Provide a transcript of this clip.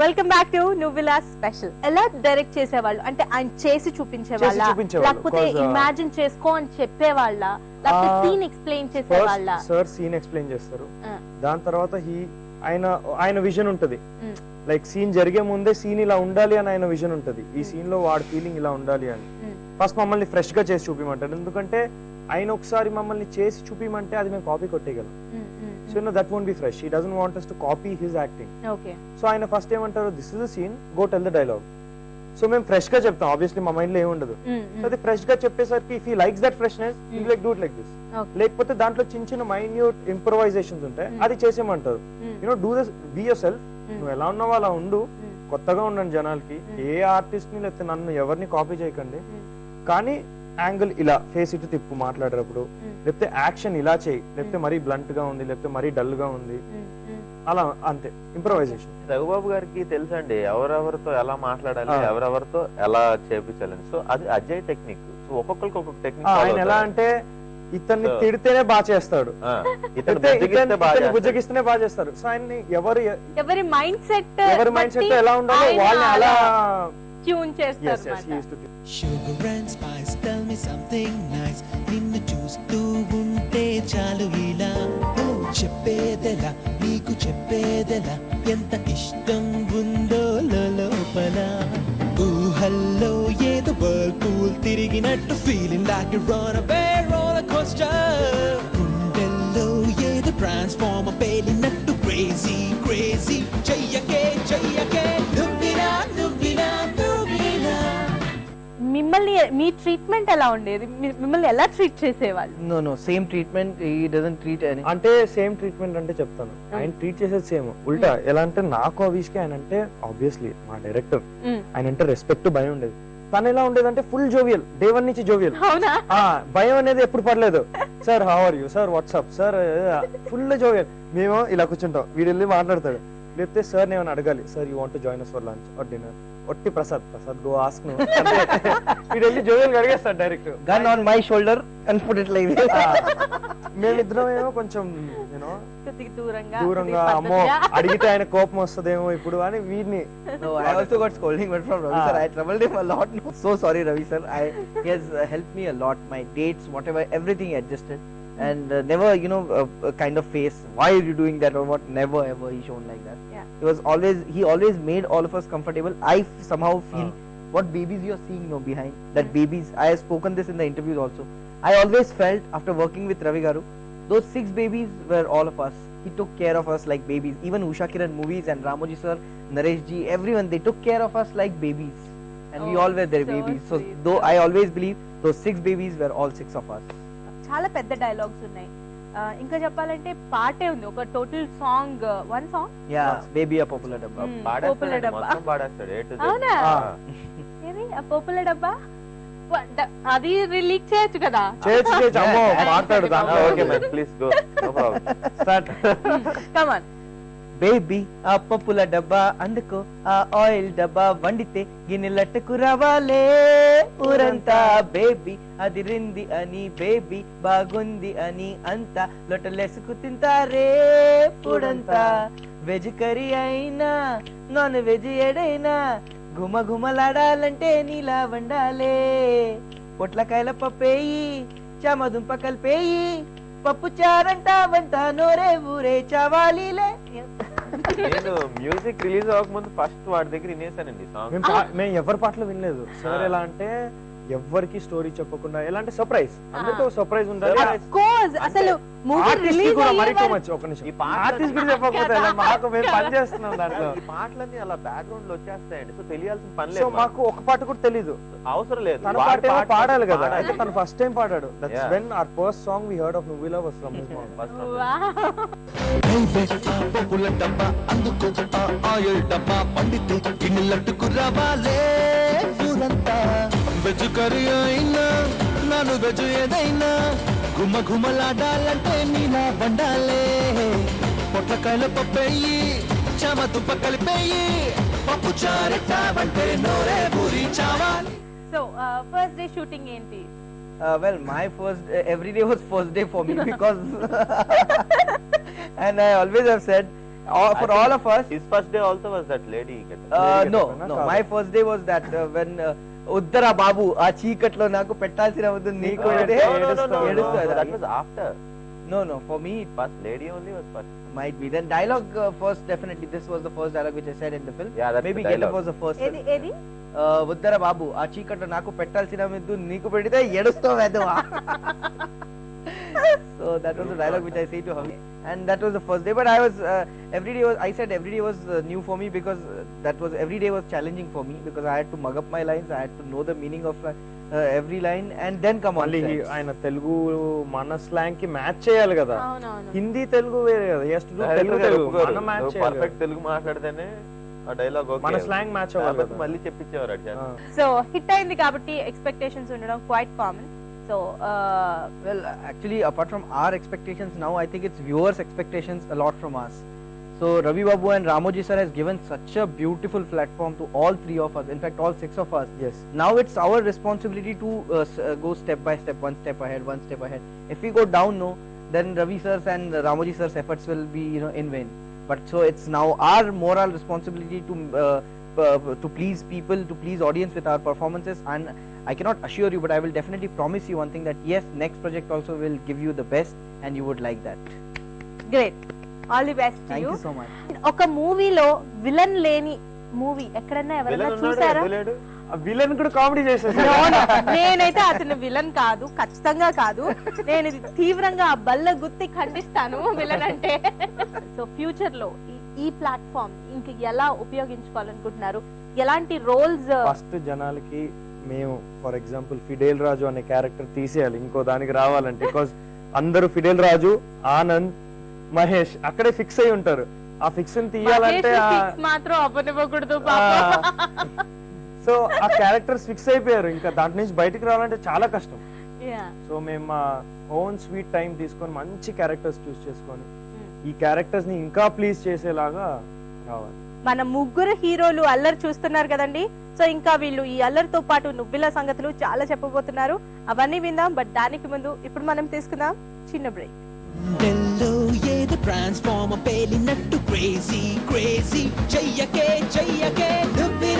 Welcome back to నువ్విలా special ఎలా direct చేసేవాళ్ళు? అంటే ఆయన చేసి చూపించే వాళ్ళ చేసి చూపించేవాళ్ళు. లేకపోతే Cause, uh, ఇమాజిన్ చేసుకో అని చెప్పేవాళ్ళ? లేకపోతే సీన్ ఎక్స్ప్లెయిన్ చేసేవాళ్ళ? సార్ సీన్ ఎక్స్ప్లెయిన్ చేస్తారు. దాని తర్వాత హీ ఆయన ఆయన విజన్ ఉంటది. లైక్ సీన్ జరిగే ముందే సీన్ ఇలా ఉండాలి అని ఆయన విజన్ ఉంటది. ఈ సీన్లో వాడి ఫీలింగ్ ఇలా ఉండాలి అని. ఫస్ట్ మమ్మల్ని ఫ్రెష్గా చేసి చూపిమంటారు ఎందుకంటే ఆయన ఒకసారి మమ్మల్ని చేసి చూపిమంటే అది మేము copy కొట్టేయగలం. So no that won't be fresh he doesn't want us to copy his acting okay so ఆయన ఫస్ట్ ఏమంటారు? This is the scene go tell the dialogue so మేము ఫ్రెష్గా చెప్తాం. ఆబ్వియస్లీ మా మైండ్లో ఏముండదు అది ఫ్రెష్గా చెప్పేసరికి if he likes that freshness Mm. Like do it like this. లేకపోతే దాంట్లో చిన్న చిన్న మైన్యూట్ ఇంప్రవైజేషన్స్ ఉంటాయి. అది చేసేయమంటారు. You know do this be yourself నువ్వు ఎలా ఉన్నావో అలా ఉండు. కొత్తగా ఉండండి జనాలకి. ఏ ఆర్టిస్ట్ని లేకపోతే నన్ను ఎవరిని కాపీ చేయకండి. కానీ యాంగిల్ ఇలా ఫేస్ ఇటు తిప్పు మాట్లాడేటప్పుడు లేకపోతే యాక్షన్ ఇలా చేయి లేకపోతే మరీ బ్లంట్గా ఉంది లేకపోతే మరీ డల్గా ఉంది అలా అంతే ఇంప్రవైజేషన్ రఘుబాబు గారికి తెలుసండి ఎవరెవరితో ఎలా మాట్లాడాలి. ఎవరెవరితో ఎలా చేపించాలని. సో అది అజయ్ టెక్నిక్. సో ఒక్కొక్కరికి ఒక్కొక్క టెక్నిక్ ఆయన ఎలా అంటే ఇతన్ని తిడితేనే బాగా చేస్తాడు. చేస్తాడు. బుజ్జగిస్తేనే బాగా చేస్తారు సో ఆయన్ని ఎవరు ఎవరి మైండ్ సెట్ ఎవరి మైండ్ సెట్ ఎలా ఉండాలో వాళ్ళని అలా ట్యూన్ చేస్తారు సంథింగ్ నైస్ నిన్ను చూస్తూ ఉంటే చాలు ఇలా. చెప్పేదెలా నీకు చెప్పేదెలా. ఎంత ఇష్టం ఉందో లోపల. ఊహల్లో ఏదో వరల్డ్ తిరిగినట్టు ఫీలింగ్ లాక్ రాన్ కోస్టర్ మిమ్మల్ని మీ ట్రీట్మెంట్ ఎలా ఉండేది? మీ- మిమ్మల్ని ఎలా ట్రీట్ చేసేవాళ్ళు? No, no, same treatment. He doesn't treat any. అంటే సేమ్ ట్రీట్మెంట్ అంటే చెప్తాను. ఆయన ట్రీట్ చేసేది సేమ్ ఉల్టా ఎలా అంటే నాకు అవిష్కి ఆయన అంటే ఆబ్వియస్లీ మా డైరెక్టర్ Mm. ఆయన అంటే రెస్పెక్ట్ భయం ఉండేది. తను ఎలా ఉండేది అంటే ఫుల్ జోవియల్ డే వన్ నుంచి జోవియల్ అవునా? ఆ భయం అనేది ఎప్పుడు పడలేదు. Sir how are you sir what's up sir full jovial మేము ఇలా కూర్చుంటాం. వీడు వెళ్ళి మాట్లాడతాడు. లేకపోతే సార్ నేను అడగాలి sir you want join us for lunch or dinner ఒట్టి ప్రసాద్ ప్రసాద్ గో ఆస్క్ వీడు వెళ్ళి అడిగేస్తాడు direct Gun on my shoulder and put it like this. మేమిద్దరం ఏమో కొంచెం యూనో దూరంగా అమ్మో. అడిగితే ఆయన కోపం వస్తుందేమో ఇప్పుడు అని వీడిని No, I also got scolding but from Ravi sir. I troubled him a lot. No, so sorry, Ravi sir. I he has uh, helped me a lot. My dates, whatever, everything adjusted, and uh, never, you know, a, a kind of face. Why are you doing that or what? Never ever he shown like that. Yeah. He was always he always made all of us comfortable. I f- somehow feel Ah. what babies you're seeing no behind that babies. I have spoken this in the interviews also. I always felt after working with Ravi Garu, those six babies were all of us. He took care of us like babies. Even Usha Kiran movies and Ramoji sir, Naresh ji, everyone they took care of us like babies, and we Oh, all were their so babies. So though I always believe those six babies were all six of us. చాలా పెద్ద dialogues ఉన్నాయి ఆ, ఇంకా చెప్పాలంటే పాటే ఉంది ఒక total song one song baby a popular dabba. Hmm. పాడేస్తాడు డబ్బా. మొత్తం పాడేస్తాడు ఏ టు జెడ్. అవునా? ఆ. ఏది ఆ పోపుల డబ్బా అది లీక్ చేయొచ్చు కదా చేయొచ్చు చేయొచ్చు అమ్మో మాట్లాడు ఆ, దాంట్లో okay ma'am please go no problem start come on baby ఆ పప్పుల డబ్బా అందుకో ఆ ఆయిల్ డబ్బా వండితే గిన్నెలట్టుకు రావాలే. ఊరంతా బేబీ అది రింది అని బేబీ బాగుంది అని అంతా లొట్టలేసుకు తింటారే. పూడంతా వెజ్ కర్రీ అయినా నాన్ వెజ్ ఏడైనా గుమ గుమలాడాలంటే నీలా వండాలే. పొట్లకాయల పప్పేయి చామదుంప కలిపేయి పప్పు చారంట వంట నోరే ఊరే చావాలిలే. నేను మ్యూజిక్ రిలీజ్ అవ్వకముందు ఫస్ట్ వాడి దగ్గర వినేసానండి సాంగ్ మేము ఎవరి పాటలు వినలేదు. సార్ ఎలా అంటే ఎవ్వరికి స్టోరీ చెప్పకుండా ఎలా అంటే సర్ప్రైజ్ అందరికీ ఒక సర్ప్రైజ్ ఉండాలి. Of course, అసలు మూవీ రిలీజ్ కూడా మరీ టూ మచ్ ఒక ఈ నిమిషం పాటలు- ఆర్టిస్ట్ కూడా చెప్పకపోతే ఎలా? మాకు మేము పని చేస్తున్నాం దాంట్లో. ఈ పాటలన్నీ అలా బ్యాక్గ్రౌండ్లో వచ్చేస్తాయండి. సో తెలియాల్సిన పని సో లేదు మాకు. ఒక పాట కూడా తెలీదు. అవసరం లేదు. తన పాట ఏమో పాట పాడాలి కదా. అయితే తను ఫస్ట్ టైం పాడాడు. That's Yeah. When our first song we heard of నువ్వులా was from his mouth డబ్బా అందుకో ఆయిల్ డబ్బా పండితే గిన్నెలట్టుకు రావాలే. వెజ్ కర్రీ అయినా నాను వెజ్ ఏదైనా గుమ్మ గుమ్మలాడాలంటే నీలా వండాలే పొట్లకాయల పప్పేయి చామ దుంప కలిపేయి పప్పు చారెట్టావంటే నోరే పూరి చావాలి సో ఫస్ట్ డే షూటింగ్ ఏంటి Uh, well, my first uh, every day was first day for me because and I always have said, all, for all of us, his first day also was that lady uh, Lady no, no. My first day was that uh, when uh, ఉద్దర బాబు ఆ చీకట్లో నాకు పెట్టాల్సిన వద్దు నీకు after no. For me, it first lady only was first might be. Then dialogue uh, first, definitely. This was the first dialogue which I said in the film. Yeah, that's Maybe the dialogue. was the first. ఏది ఏది Uh, ఉద్దర బాబు ఆ చీకట్లో నాకు పెట్టాల్సిన వద్దు నీకు పెడితే ఏడుస్తావు వెదవా so that was the dialogue which I say to her, and that was the first day. But I was uh, every day was I said every day was uh, new for me because uh, that was every day was challenging for me because I had to mug up my lines, I had to know the meaning of uh, every line, and then come on. మళ్ళీ set. ఆయన తెలుగు మన స్లాంగ్కి match చేయాలి కదా హిందీ తెలుగు వేరే కదా He has to do Telugu Telugu మనం match perfect Telugu మాట్లాడితేనే ఆ డైలాగ్ ఓకే మన స్లాంగ్ మ్యాచ్ అవ్వాలి మళ్ళీ చెప్పించేవారు. సో హిట్ అయింది కాబట్టి ఎక్స్పెక్టేషన్స్ ఉండడం quite common so Well, actually, apart from our expectations now, I think it's viewers' expectations a lot from us. So Ravi Babu and Ramoji sir has given such a beautiful platform to all three of us. In fact, all six of us. Yes. Now it's our responsibility to uh, s- uh, go step by step, one step ahead, one step ahead. If we go down, no, then Ravi sir's and Ramoji sir's efforts will be, you know, in vain. But so it's now our moral responsibility to uh, uh, to please people, to please audience with our performances. And I cannot assure you, but I will definitely promise you one thing that yes, next project also will give you the best, and you would like that. Great all the best Thank you you so much. ఒక మూవీలో villain లేని movie ఎక్కడన్నా ఎవరైనా చూసారా? Villain కూడా comedy చేసేసాడు. నేనైతే అతను విలన్ కాదు ఖచ్చితంగా కాదు. నేను ఇది తీవ్రంగా ఆ బల్ల గుత్తి ఖండిస్తాను విలన్ అంటే. సో ఫ్యూచర్లో ఈ- ఈ ప్లాట్ఫామ్ ఇంక ఎలా ఉపయోగించుకోవాలనుకుంటున్నారు? ఎలాంటి రోల్స్ ఫస్ట్ జనాలకి మేము ఫర్ ఎగ్జాంపుల్ ఫిడేల్ రాజు అనే క్యారెక్టర్ తీసేయాలి. ఇంకో దానికి రావాలంటే బికాస్ అందరూ ఫిడేల్ రాజు ఆనంద్ మహేష్ అక్కడే ఫిక్స్ అయి ఉంటారు. ఆ ఫిక్స్ తీయాలంటే మాత్రం అవ్వనివ్వకూడదు సో ఆ క్యారెక్టర్స్ ఫిక్స్ అయిపోయారు. ఇంకా దాంట్ నుంచి బయటికి రావాలంటే చాలా కష్టం. సో మేము మా ఓన్ స్వీట్ టైం తీసుకొని మంచి క్యారెక్టర్స్ చూస్ చేసుకొని Hmm. ఈ క్యారెక్టర్స్ని ఇంకా ప్లీజ్ చేసేలాగా రావాలి. మన ముగ్గురు హీరోలు అల్లరి చూస్తున్నారు కదండి. సో ఇంకా వీళ్ళు ఈ అల్లరితో పాటు నువ్విల సంగతులు చాలా చెప్పబోతున్నారు. అవన్నీ విందాం బట్ దానికి ముందు ఇప్పుడు మనం తీసుకుందాం చిన్న బ్రేక్. ఏదో ట్రాన్స్ఫార్మర్ పేలినట్టు క్రేజీ క్రేజీ చెయ్యకే చెయ్యకే నువ్వే.